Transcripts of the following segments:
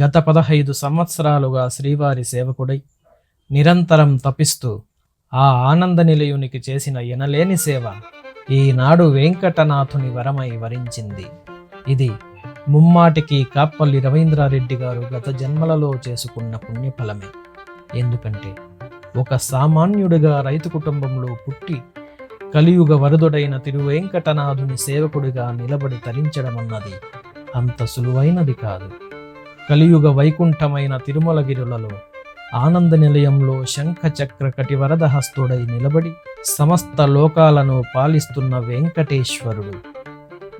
గత పదహైదు సంవత్సరాలుగా శ్రీవారి సేవకుడై నిరంతరం తపిస్తూ ఆ ఆనంద నిలయునికి చేసిన ఎనలేని సేవ ఈనాడు వెంకటనాథుని వరమై వరించింది. ఇది ముమ్మాటికి కాప్పల్లి రవీంద్రారెడ్డి గారు గత జన్మలలో చేసుకున్న పుణ్యఫలమే. ఎందుకంటే ఒక సామాన్యుడిగా రైతు కుటుంబంలో పుట్టి కలియుగ వరదుడైన తిరువెంకటనాథుని సేవకుడిగా నిలబడి తరించడం అన్నది అంత సులువైనది కాదు. కలియుగ వైకుంఠమైన తిరుమలగిరులలో ఆనంద నిలయంలో శంఖచక్ర కటివరదహస్తుడై నిలబడి సమస్త లోకాలను పాలిస్తున్న వెంకటేశ్వరుడు.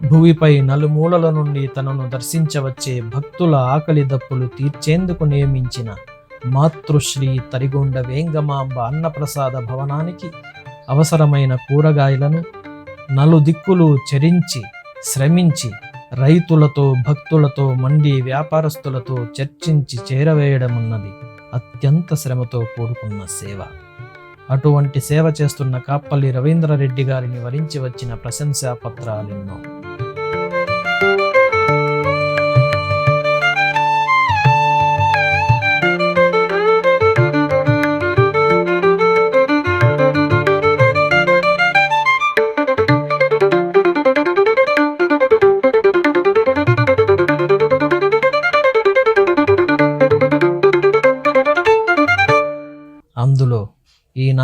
భూమిపై నలుమూలల నుండి తనను దర్శించవచ్చే భక్తుల ఆకలి దప్పులు తీర్చేందుకు నియమించిన మాతృశ్రీ తరిగొండ వేంగమాంబ అన్నప్రసాద భవనానికి అవసరమైన కూరగాయలను నలుదిక్కులు చెరించి శ్రమించి రైతులతో భక్తులతో మండి వ్యాపారస్తులతో చర్చించి చేరవేయడమున్నది అత్యంత శ్రమతో కూడుకున్న సేవ. అటువంటి సేవ చేస్తున్న కాప్పల్లి రవీంద్రరెడ్డి గారిని వరించి వచ్చిన ప్రశంసా పత్రాలెన్నో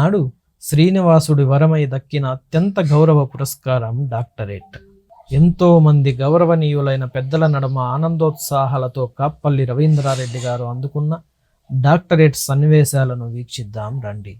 ఆనాడు శ్రీనివాసుడి వరమై దక్కిన అత్యంత గౌరవ పురస్కారం డాక్టరేట్. ఎంతో మంది గౌరవనీయులైన పెద్దల నడుమ ఆనందోత్సాహాలతో కాప్పల్లి రవీంద్రారెడ్డి గారు అందుకున్న డాక్టరేట్ సన్నివేశాలను వీక్షిద్దాం రండి.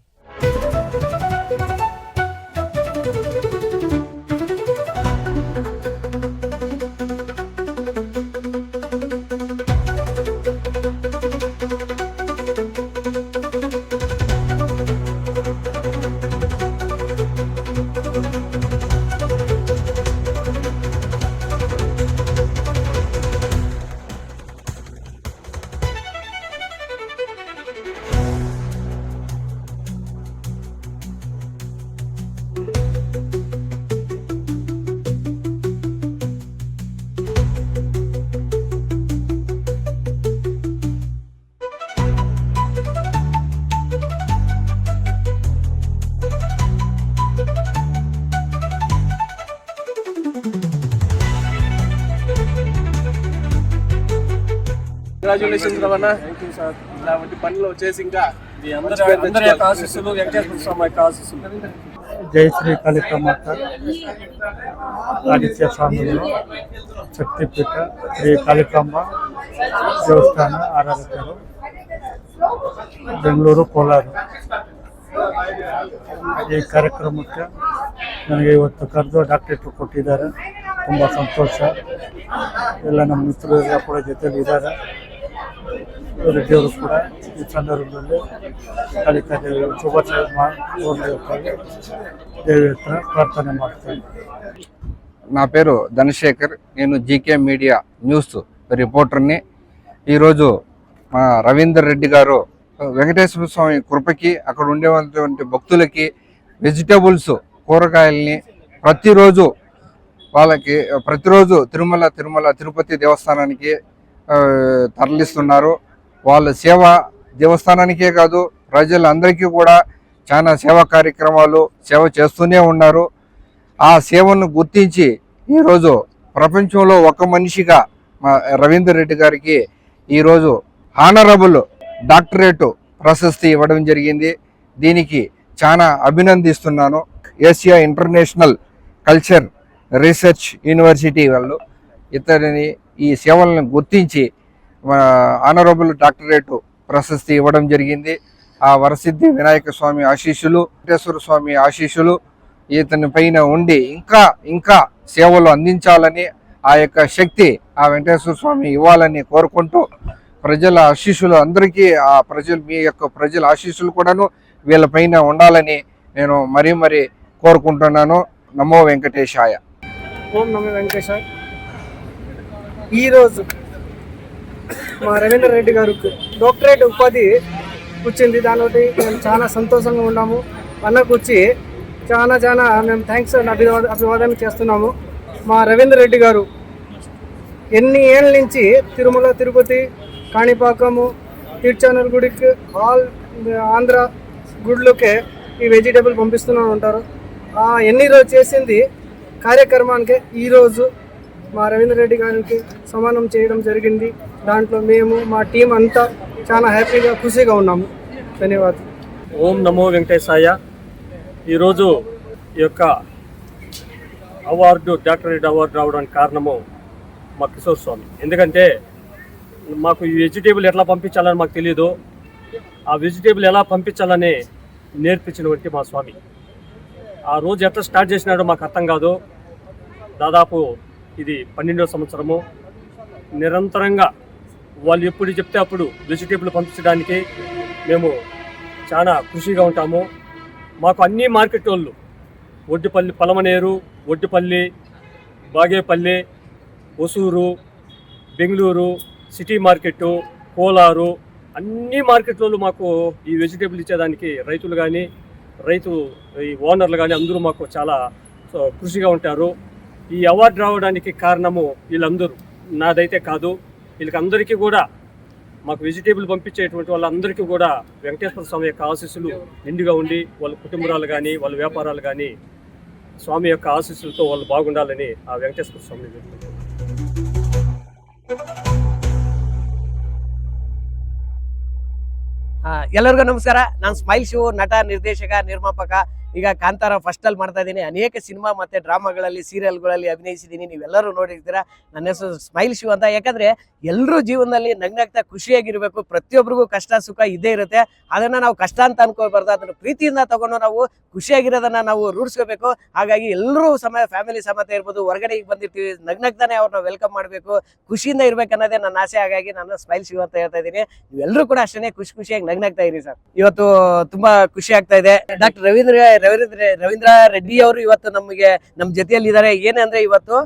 కంగ్రాచులేషన్స్ రవణ ఇలాంటి పనులు వచ్చేసి ఇంకా ఈ అందరి అందరి యొక్క ఆశీస్సులు వెంకటేశ్వర స్వామి యొక్క ఆశీస్సులు జై శ్రీ కాళికమాత ఆదిత్య స్వాములు శక్తిపీఠ శ్రీ కాళికాంబ ದೇವಸ್ಥಾನ ಆರಾಧಕರು ಬೆಂಗಳೂರು ಕೋಲಾರ ಈ ಕಾರ್ಯಕ್ರಮಕ್ಕೆ ನನಗೆ ಇವತ್ತು ಕರೆದು ಡಾಕ್ಟರೇಟ್ ಕೊಟ್ಟಿದ್ದಾರೆ ತುಂಬ ಸಂತೋಷ ಎಲ್ಲ ನಮ್ಮ ಮಿತ್ರರು ಎಲ್ಲ ಕೂಡ ಜೊತೆಲಿ ಇದ್ದಾರೆ ರೆಡ್ಡಿಯವರು ಕೂಡ ಈ ಸಂದರ್ಭದಲ್ಲಿ ಕಾಳಿಕಾ ದೇವಿ ಶುಭಾಶಯ ಮಾಡಿ ದೇವಿ ಹತ್ರ ಪ್ರಾರ್ಥನೆ ಮಾಡ್ತೇನೆ నా పేరు ధనశేఖర్ నేను జీకే మీడియా న్యూస్ రిపోర్టర్ని ఈరోజు మా రవీందర్ రెడ్డి గారు వెంకటేశ్వర స్వామి కృపకి అక్కడ ఉండేటువంటి భక్తులకి వెజిటబుల్స్ కూరగాయల్ని ప్రతిరోజు వాళ్ళకి ప్రతిరోజు తిరుమల తిరుమల తిరుపతి దేవస్థానానికి ఆ, తరలిస్తున్నారు వాళ్ళ సేవ దేవస్థానానికే కాదు ప్రజలందరికీ కూడా చాలా సేవా కార్యక్రమాలు సేవ చేస్తూనే ఉన్నారు. ఆ సేవను గుర్తించి ఈరోజు ప్రపంచంలో ఒక మనిషిగా మా రవీందర్ రెడ్డి గారికి ఈరోజు హానరబుల్ డాక్టరేట్ ప్రశస్తి ఇవ్వడం జరిగింది. దీనికి చాలా అభినందిస్తున్నాను. Asia international culture research university వాళ్ళు ఇతడిని ఈ సేవలను గుర్తించి ఆనరబుల్ డాక్టరేట్ ప్రశస్తి ఇవ్వడం జరిగింది. ఆ వరసిద్ధి వినాయక స్వామి ఆశీస్సులు వెంకటేశ్వర స్వామి ఆశీస్సులు ఇతని పైన ఉండి ఇంకా ఇంకా సేవలు అందించాలని ఆ యొక్క శక్తి ఆ వెంకటేశ్వర స్వామి ఇవ్వాలని కోరుకుంటూ ప్రజల ఆశీస్సులు అందరికీ ఆ ప్రజలు మీ యొక్క ప్రజల ఆశీస్సులు కూడాను వీళ్ళపైన ఉండాలని నేను మరీ మరీ కోరుకుంటున్నాను. నమో వెంకటేశాయ. ఓం నమో వెంకటేశాయ. ఈరోజు మా రవీంద్ర రెడ్డి గారికి డాక్టరేట్ ఉపాధి వచ్చింది. దానితోటి మేము చాలా సంతోషంగా ఉన్నాము. అన్నకు వచ్చి చాలా చాలా మేము థ్యాంక్స్ అభివాద అభివాదం చేస్తున్నాము. మా రవీంద్ర రెడ్డి గారు ఎన్ని ఏళ్ళ నుంచి తిరుమల తిరుపతి కాణిపాకము తిరుచానల్ గుడికి ఆల్ ఆంధ్ర గుడిలోకే ఈ వెజిటేబుల్ పంపిస్తూనే ఉంటారు ఆ ఎన్ని రోజు చేసింది? కార్యక్రమానికి ఈరోజు మా రవీంద్ర రెడ్డి గారికి సమానం చేయడం జరిగింది. దాంట్లో మేము మా టీం అంతా చాలా హ్యాపీగా ఖుషీగా ఉన్నాము. ధన్యవాదాలు. ఓం నమో వెంకటేశాయ. ఈరోజు ఈ యొక్క అవార్డు డాక్టరేట్ అవార్డు రావడానికి కారణము మా కిషోర్ స్వామి. ఎందుకంటే మాకు ఈ వెజిటేబుల్ ఎట్లా పంపించాలని మాకు తెలియదు ఆ వెజిటేబుల్ ఎలా పంపించాలని నేర్పించినటువంటి మా స్వామి. ఆ రోజు ఎట్లా స్టార్ట్ చేసినాడో మాకు అర్థం కాదు. దాదాపు ఇది పన్నెండవ సంవత్సరము. నిరంతరంగా వాళ్ళు ఎప్పుడు చెప్తే అప్పుడు వెజిటేబుల్ పంపించడానికి మేము చాలా కృషిగా ఉంటాము. మాకు అన్ని మార్కెట్ వాళ్ళు ఒడ్డుపల్లి పలమనేరు ఒడ్డుపల్లి బాగేపల్లి ఒసూరు బెంగళూరు సిటీ మార్కెట్ కోలారు అన్ని మార్కెట్లలో మాకు ఈ వెజిటేబుల్ ఇచ్చేదానికి రైతులు కానీ రైతు ఈ ఓనర్లు కానీ అందరూ మాకు చాలా సో, కృషిగా ఉంటారు. ఈ అవార్డు రావడానికి కారణము వీళ్ళందరూ. నాదైతే కాదు. వీళ్ళకందరికీ కూడా మాకు వెజిటేబుల్ పంపించేటువంటి వాళ్ళందరికీ కూడా వెంకటేశ్వర స్వామి యొక్క ఆశీస్సులు నిండుగా ఉండి వాళ్ళ కుటుంబాలు కానీ వాళ్ళ వ్యాపారాలు కానీ స్వామి యొక్క ఆశీస్సులతో వాళ్ళు బాగుండాలని ఆ వెంకటేశ్వర స్వామిని వేడుకుంటున్నాను. ಆ, ಎಲ್ಲರಿಗೂ ನಮಸ್ಕಾರ ನಾನು ಸ್ಮೈಲ್ ಶಿವ್ ನಟ ನಿರ್ದೇಶಕ ನಿರ್ಮಾಪಕ ಈಗ ಕಾಂತಾರ ಫಸ್ಟ್ ಅಲ್ಲಿ ಮಾಡ್ತಾ ಇದ್ದೀನಿ. ಅನೇಕ ಸಿನಿಮಾ ಮತ್ತೆ ಡ್ರಾಮಾಗಳಲ್ಲಿ ಸೀರಿಯಲ್ಗಳಲ್ಲಿ ಅಭಿನಯಿಸಿದ್ದೀನಿ. ನೀವೆಲ್ಲರೂ ನೋಡಿರ್ತೀರಾ. ನನ್ನ ಹೆಸರು ಸ್ಮೈಲ್ ಶಿವ್ ಅಂತ. ಯಾಕಂದ್ರೆ ಎಲ್ಲರೂ ಜೀವನದಲ್ಲಿ ನಗ್ನಗ್ತಾ ಖುಷಿಯಾಗಿರ್ಬೇಕು. ಪ್ರತಿಯೊಬ್ಬರಿಗೂ ಕಷ್ಟ, ಸುಖ ಇದ್ದೇ ಇರುತ್ತೆ. ಅದನ್ನ ನಾವು ಕಷ್ಟ ಅಂತ ಅನ್ಕೋಬಾರ್ದು. ಅದನ್ನ ಪ್ರೀತಿಯಿಂದ ತಗೊಂಡು ನಾವು ಖುಷಿಯಾಗಿರೋದನ್ನ ನಾವು ರೂಢಿಸ್ಕೋಬೇಕು. ಹಾಗಾಗಿ ಎಲ್ಲರೂ ಸಮಯ ಫ್ಯಾಮಿಲಿ ಸಮೇತ ಇರ್ಬೋದು. ಹೊರಗಡೆ ಈಗ ಬಂದಿರ್ತೀವಿ. ನಗ್ನಗ್ತಾನೆ ಅವ್ರನ್ನ ವೆಲ್ಕಮ್ ಮಾಡಬೇಕು. ಖುಷಿಯಿಂದ ಇರ್ಬೇಕು ಅನ್ನೋದೇ ನನ್ನ ಆಸೆ. ಹಾಗಾಗಿ ನಾನು ಸ್ಮೈಲ್ ಶಿವ ಅಂತ ಹೇಳ್ತಾ ಇದ್ದೀನಿ. ನೀವೆಲ್ಲರೂ ಕೂಡ ಅಷ್ಟೇ ಖುಷಿ ಖುಷಿಯಾಗಿ ನಗ್ನಾಗ್ತಾ ಇರಿ ಸರ್. ಇವತ್ತು ತುಂಬಾ ಖುಷಿ ಆಗ್ತಾ ಇದೆ. ಡಾಕ್ಟರ್ ರವೀಂದ್ರ ರವೀಂದ್ರ ರವೀಂದ್ರ ರೆಡ್ಡಿ ಅವರು ಇವತ್ತು ನಮಗೆ ನಮ್ಮ ಜೊತೆಯಲ್ಲಿ ಇದ್ದಾರೆ ಏನಂದ್ರೆ ಇವತ್ತು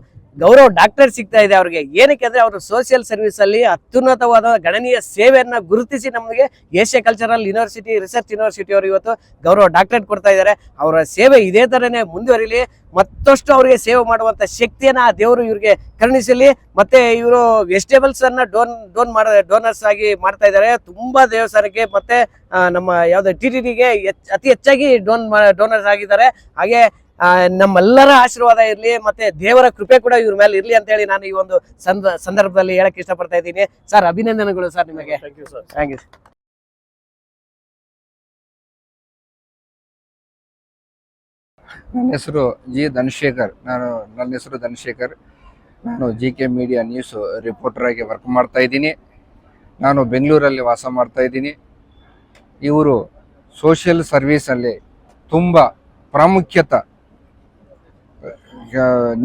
ಗೌರವ ಡಾಕ್ಟರ್ ಸಿಗ್ತಾ ಇದೆ ಅವ್ರಿಗೆ. ಏನಕ್ಕೆ ಅಂದ್ರೆ ಅವರು ಸೋಷಿಯಲ್ ಸರ್ವಿಸ್ ಅಲ್ಲಿ ಅತ್ಯುನ್ನತವಾದ ಗಣನೀಯ ಸೇವೆಯನ್ನ ಗುರುತಿಸಿ ನಮಗೆ Asia cultural university research university ಅವರು ಇವತ್ತು ಗೌರವ ಡಾಕ್ಟರೇಟ್ ಕೊಡ್ತಾ ಇದ್ದಾರೆ. ಅವರ ಸೇವೆ ಇದೇ ತರನೇ ಮುಂದುವರಿಲಿ. ಮತ್ತಷ್ಟು ಅವರಿಗೆ ಸೇವೆ ಮಾಡುವಂತ ಶಕ್ತಿಯನ್ನ ಆ ದೇವರು ಇವರಿಗೆ ಕರುಣಿಸಲಿ. ಮತ್ತೆ ಇವರು ವೆಜಿಟೇಬಲ್ಸ್ ಅನ್ನ ಡೋನ್ ಡೋನ್ ಮಾಡ ಡೋನರ್ಸ್ ಆಗಿ ಮಾಡ್ತಾ ಇದ್ದಾರೆ. ತುಂಬಾ ದೇವಸ್ಥಾನಕ್ಕೆ ಮತ್ತೆ ನಮ್ಮ ಯಾವ್ದು ಟಿ ಟಿ ಟಿಗೆ ಅತಿ ಹೆಚ್ಚಾಗಿ ಡೋನ್ ಡೋನರ್ಸ್ ಆಗಿದ್ದಾರೆ. ಹಾಗೆ ನಮ್ಮೆಲ್ಲರ ಆಶೀರ್ವಾದ ಇರಲಿ ಮತ್ತೆ ದೇವರ ಕೃಪೆ ಕೂಡ ಇವ್ರ ಮೇಲೆ ಇರಲಿ ಅಂತ ಹೇಳಿ ನಾನು ಈ ಒಂದು ಸಂದ ಸಂದರ್ಭದಲ್ಲಿ ಹೇಳಕ್ ಇಷ್ಟಪಡ್ತಾ ಇದ್ದೀನಿ. ಸರ್ ಅಭಿನಂದನೆಗಳು ಸರ್ ನಿಮಗೆ. Thank you, sir. Thank you ನನ್ನ ಹೆಸರು ಜಿ ಧನಶೇಖರ್. ನಾನು ನನ್ನ ಹೆಸರು ಧನಶೇಖರ್. ನಾನು G K media news reporter ಆಗಿ ವರ್ಕ್ ಮಾಡ್ತಾ ಇದ್ದೀನಿ. ನಾನು ಬೆಂಗಳೂರಲ್ಲಿ ವಾಸ ಮಾಡ್ತಾ ಇದ್ದೀನಿ. ಇವರು ಸೋಷಿಯಲ್ ಸರ್ವೀಸಲ್ಲಿ ತುಂಬ ಪ್ರಾಮುಖ್ಯತೆ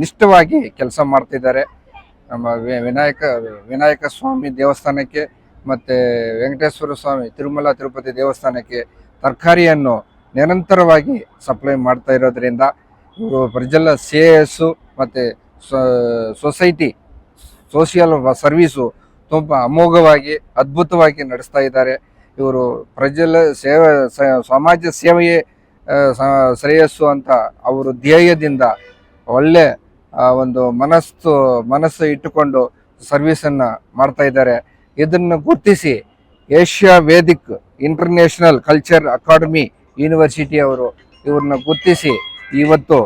ನಿಷ್ಠವಾಗಿ ಕೆಲಸ ಮಾಡ್ತಿದ್ದಾರೆ. ನಮ್ಮ ವಿನಾಯಕ ವಿನಾಯಕ ಸ್ವಾಮಿ ದೇವಸ್ಥಾನಕ್ಕೆ ಮತ್ತು ವೆಂಕಟೇಶ್ವರ ಸ್ವಾಮಿ ತಿರುಮಲ ತಿರುಪತಿ ದೇವಸ್ಥಾನಕ್ಕೆ ತರಕಾರಿಯನ್ನು ನಿರಂತರವಾಗಿ ಸಪ್ಲೈ ಮಾಡ್ತಾ ಇರೋದ್ರಿಂದ ಇವರು ಪ್ರಜಲ ಶ್ರೇಯಸ್ಸು ಮತ್ತು ಸೊಸೈಟಿ, ಸೋಷಿಯಲ್ ಸರ್ವೀಸು ತುಂಬ ಅಮೋಘವಾಗಿ, ಅದ್ಭುತವಾಗಿ ನಡೆಸ್ತಾ ಇದ್ದಾರೆ. ಇವರು ಪ್ರಜಲ ಸೇವೆ ಸಮಾಜ ಸೇವೆಯೇ ಶ್ರೇಯಸ್ಸು ಅಂತ ಅವರು ಧ್ಯೇಯದಿಂದ ಒಳ್ಳೆ ಒಂದು ಮನಸ್ಸು ಮನಸ್ಸು ಇಟ್ಟುಕೊಂಡು ಸರ್ವಿಸನ್ನು ಮಾಡ್ತಾ ಇದ್ದಾರೆ. ಇದನ್ನು ಗುರುತಿಸಿ Asia Vedic international culture academy university ಅವರು ಇವ್ರನ್ನ ಗುರುತಿಸಿ ಇವತ್ತು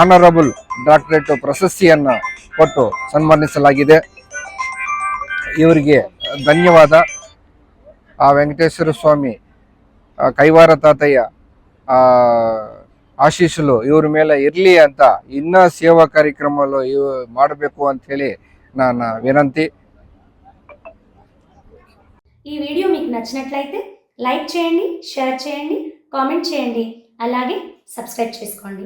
ಆನರಬಲ್ ಡಾಕ್ಟರೇಟ್ ಪ್ರಶಸ್ತಿಯನ್ನು ಕೊಟ್ಟು ಸನ್ಮಾನಿಸಲಾಗಿದೆ. ಇವರಿಗೆ ಧನ್ಯವಾದ. ಆ ವೆಂಕಟೇಶ್ವರ ಸ್ವಾಮಿ ಕೈವಾರ ತಾತಯ್ಯ ಆ ಆಶೀಸ್ಸುಲು ಇವ್ರ ಮೇಲೆ ಇರಲಿ ಅಂತ ಇನ್ನ ಸೇವಾ ಕಾರ್ಯಕ್ರಮಗಳು ಇವ್ ಮಾಡಬೇಕು ಅಂತ ಹೇಳಿ ನನ್ನ ವಿನಂತಿ ఈ వీడియో మీకు నచ్చినట్లయితే లైక్ చేయండి షేర్ చేయండి కామెంట్ చేయండి అలాగే సబ్స్క్రైబ్ చేసుకోండి